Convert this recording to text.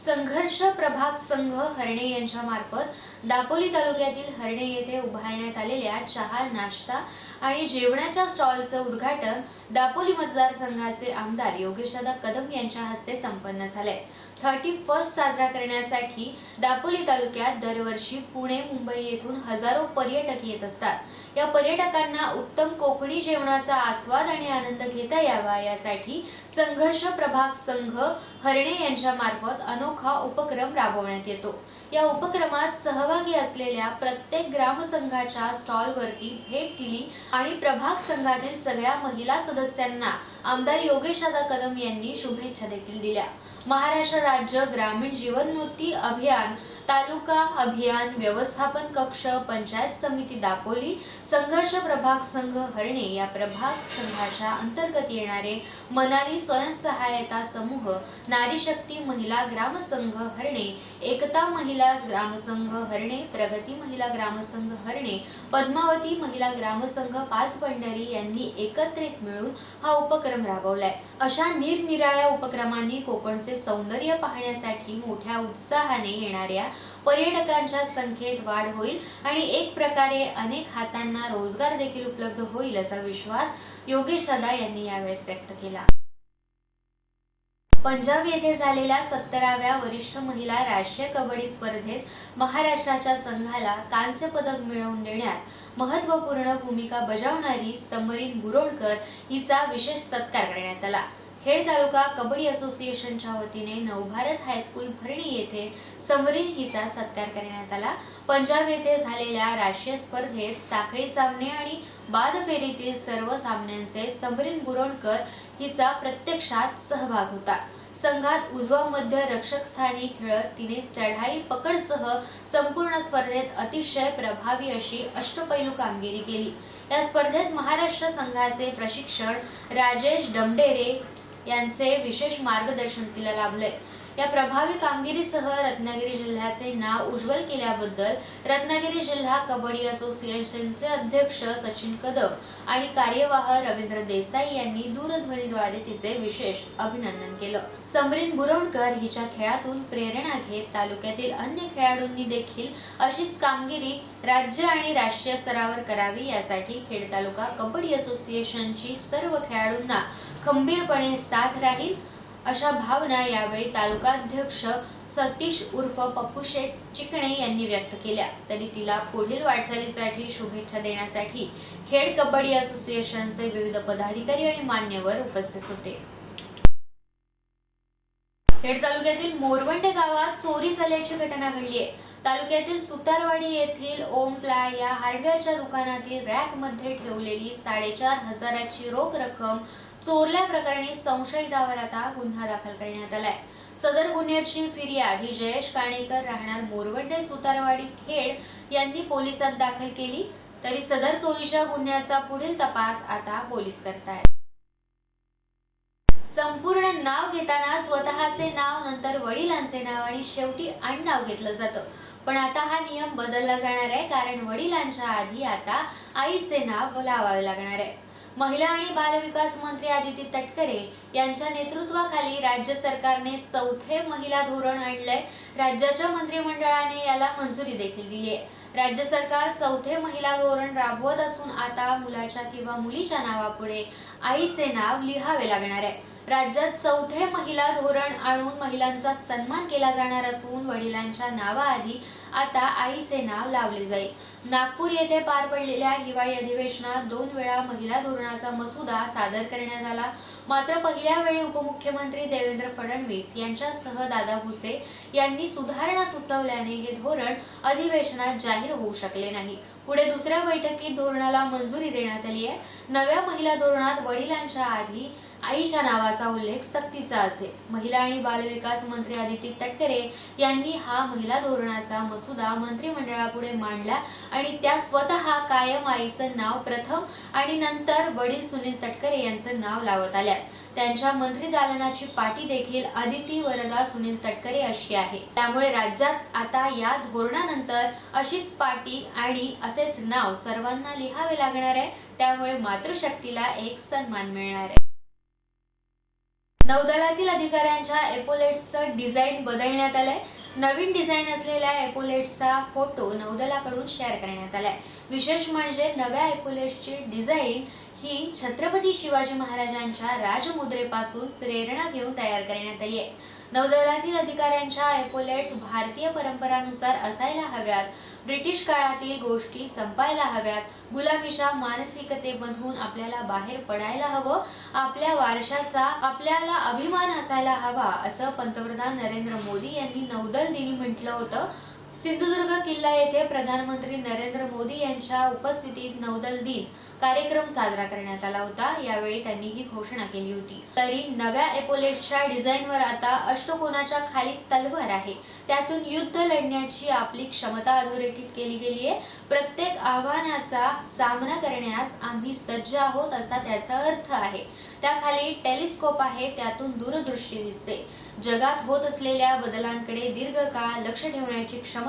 संघर्ष प्रभाग संघ हरणे यांच्या मार्फत दापोली तालुक्यातील हरणे येथे उभारण्यात आलेल्या चहा नाश्ता आणि जेवणाच्या स्टॉलचं उद्घाटन दापोली मतदारसंघाचे आमदार योगेशदा कदम यांच्या हस्ते संपन्न झाले थर्टी फर्स्ट साजरा करण्यासाठी दापोली तालुक्यात दरवर्षी पुणे मुंबई येथून हजारो पर्यटक येत असतात. या पर्यटकांना उत्तम कोकणी जेवणाचा आस्वाद आणि आनंद घेता यावा यासाठी संघर्ष प्रभाग संघ हरणे यांच्या मार्फत अनोखा उपक्रम राबवण्यात येतो. या उपक्रमात सहभागी असलेल्या प्रत्येक ग्रामसंघाच्या स्टॉलवरती भेट दिली आणि प्रभाग संघातील सगळ्या महिला सदस्यांना आमदार योगेशदादा कदम यांनी शुभेच्छा देखील दिल्या. महाराष्ट्र राज्य ग्रामीण जीवनोन्नती अभियान तालुका अभियान व्यवस्थापन कक्ष पंचायत समिती दापोली संघर्ष प्रभाग संघ हरणे या प्रभाग संघाच्या अंतर्गत येणारे मनाली स्वयंसहायता समूह नारी शक्ती महिला ग्राम ग्रामसंघ हरणे एकता महिला ग्रामसंघ हरणे प्रगती महिला ग्रामसंघ हरणे पद्मावती महिला ग्रामसंघ पाच पंढरी यांनी एकत्रित मिळून हा उपक्रम राबवलाय. अशा निरनिराळ्या उपक्रमांनी कोकणचे सौंदर्य पाहण्यासाठी मोठ्या उत्साहाने येणाऱ्या पर्यटकांच्या संख्येत वाढ होईल आणि एक प्रकारे अनेक हातांना रोजगार देखील उपलब्ध होईल असा विश्वास योगेश सदा यांनी यावेळेस व्यक्त केला. पंजाब येथे झालेल्या सत्तराव्या वरिष्ठ महिला राष्ट्रीय कबड्डी स्पर्धेत महाराष्ट्राच्या संघाला कांस्य पदक मिळवून देण्यात महत्त्वपूर्ण भूमिका बजावणारी समरीन बुरोणकर हिचा विशेष सत्कार करण्यात आला. खेड तालुका कबड्डी असोसिएशनच्या वतीने नवभारत हायस्कूल भरणी येथे समरीन हिचा सत्कार करण्यात आला. पंजाब येथे झालेल्या राष्ट्रीय स्पर्धेत साखळी सामने आणि बाद फेरीतील सर्व सामन्यांचे समरीन बुरोणकर हिचा प्रत्यक्षात सहभाग होता. संघात उजवा मध्य रक्षक स्थानी खेळत तिने चढाई पकडसह संपूर्ण स्पर्धेत अतिशय प्रभावी अशी अष्टपैलू कामगिरी केली. या स्पर्धेत महाराष्ट्र संघाचे प्रशिक्षण राजेश डमडेरे यांचे विशेष मार्गदर्शन तिला लाभले या प्रभावी कामगिरीसह रत्नागिरी जिल्ह्याचे नाव उज्ज्वल केल्याबद्दल रत्नागिरी जिल्हा कबड्डी असोसिएशनचे अध्यक्ष सचिन कदम आणि कार्यवाह रवींद्र देसाई यांनी दूरध्वनीद्वारे तिचे विशेष अभिनंदन केलं. समरीन बुरवणकर हिच्या खेळातून प्रेरणा घेत तालुक्यातील अन्य खेळाडूंनी देखील अशीच कामगिरी राज्य आणि राष्ट्रीय स्तरावर करावी यासाठी खेड तालुका कबड्डी असोसिएशनची सर्व खेळाडूंना खंबीरपणे साथ राहील. अशा भावना यावेळी तालुकाध्यक्ष सतीश उर्फ पप्पू शेठ चिकणे यांनी व्यक्त केल्या. तरी तिला पुढील वाटचालीसाठी शुभेच्छा देण्यासाठी खेड कबड्डी असोसिएशनचे विविध पदाधिकारी आणि मान्यवर उपस्थित होते. खेड तालुक्यातील मोरवंडे गावात चोरी झाल्याची घटना घडली आहे. तालुक्यातील सुतारवाडी येथील ओम प्लाय या हार्डवेअरच्या दुकानातील रॅकमध्ये ठेवलेली साडेचार हजाराची रोख रक्कम चोरल्या प्रकरणी संशयितावर आता गुन्हा दाखल करण्यात आलाय. सदर गुन्ह्याची फिर्याद ही जयेश काणेकर राहणार मोरवडे सुतारवाडी खेड यांनी पोलिसात दाखल केली. तरी सदर चोरीच्या गुन्ह्याचा पुढील तपास आता पोलीस करतायत. संपूर्ण नाव घेताना स्वतःचे नाव नंतर वडिलांचे नाव आणि शेवटी आडनाव घेतलं जातं. पण आता हा नियम बदलला जाणार आहे कारण वडिलांच्या आधी आता आईचे नाव लावावे लागणार आहे. महिला आणि बालविकास मंत्री आदिती तटकरे यांच्या नेतृत्वाखाली राज्य सरकारने चौथे महिला धोरण आणलंय. राज्याच्या मंत्रिमंडळाने याला मंजुरी देखील दिली आहे राज्य सरकार चौथे महिला धोरण राबवत असून आता मुलाच्या किंवा मुलीच्या नावापुढे आईचे नाव लिहावे लागणार आहे. राज्यात चौथे महिला धोरण आणून महिलांचा सन्मान केला जाणार असून वडिलांच्या नावाआधी आता आईचे नाव लावले जाईल. नागपूर येथे पार पडलेल्या हिवाळी अधिवेशनात दोन वेळा महिला धोरणाचा मसुदा सादर करण्यात आला. मात्र पहिल्या वेळी उपमुख्यमंत्री देवेंद्र फडणवीस यांच्यासह दादा भुसे यांनी सुधारणा सुचवल्याने हे धोरण अधिवेशनात जाहीर होऊ शकले नाही. पुढे दुसऱ्या बैठकीत धोरणाला मंजुरी देण्यात आली आहे नव्या महिला धोरणात वडिलांच्या आधी आईच्या नावाचा उल्लेख सक्तीचा असेल महिला आणि बालविकास मंत्री आदिती तटकरे यांनी हा महिला धोरणाचा मसुदा मंत्रिमंडळापुढे मांडला आणि त्या स्वतः कायम आईचं नाव प्रथम आणि नंतर वडील सुनील तटकरे यांचं नाव लावत आल्या. त्यांच्या मंत्री दालनाची पाटी देखील आदिती वरदा सुनील तटकरे अशी आहे. त्यामुळे राज्यात आता या धोरणानंतर अशीच पाटी आणि असेच नाव सर्वांना लिहावे लागणार आहे. त्यामुळे मातृशक्तीला एक सन्मान मिळणार आहे. नौदलातील अधिकाऱ्यांच्या एपोलेट्सचं डिझाईन बदलण्यात आलंय. नवीन डिझाईन असलेल्या एपोलेट्सचा फोटो नौदलाकडून शेअर करण्यात आलाय. विशेष म्हणजे नव्या एपोलेट्सची डिझाईन ही छत्रपती शिवाजी महाराजांच्या राजमुद्रेपासून प्रेरणा घेऊन तयार करण्यात आली आहे. नौदलातील अधिकाऱ्यांच्या एपोलेट्स भारतीय परंपरानुसार असायला हव्यात. ब्रिटिश काळातील गोष्टी संपायला हव्यात. गुलामीच्या मानसिकतेमधून आपल्याला बाहेर पडायला हवं. आपल्या वारशाचा आपल्याला अभिमान असायला हवा असं पंतप्रधान नरेंद्र मोदी यांनी नौदल दिनी म्हटलं होतं. सिंधुदुर्ग किल्ला येथे प्रधानमंत्री नरेंद्र मोदी यांच्या उपस्थितीत नौदल दिन कार्यक्रम साजरा करण्यात आला होता. यावेळी त्यांनी ही घोषणा केली होती. तरी नव्या एपोलेटच्या डिझाईनवर आता अष्टकोनाच्या खाली तलवार आहे. त्यातून युद्ध लढण्याची आपली क्षमता अधोरेखित केली गेली आहे. प्रत्येक आव्हानाचा सामना करण्यास आम्ही सज्ज आहोत असा त्याचा अर्थ आहे. त्याखाली टेलिस्कोप आहे त्यातून दूरदृष्टी दिसते. जगात होत असलेल्या बदलांकडे दीर्घकाळ लक्ष ठेवण्याची क्षमता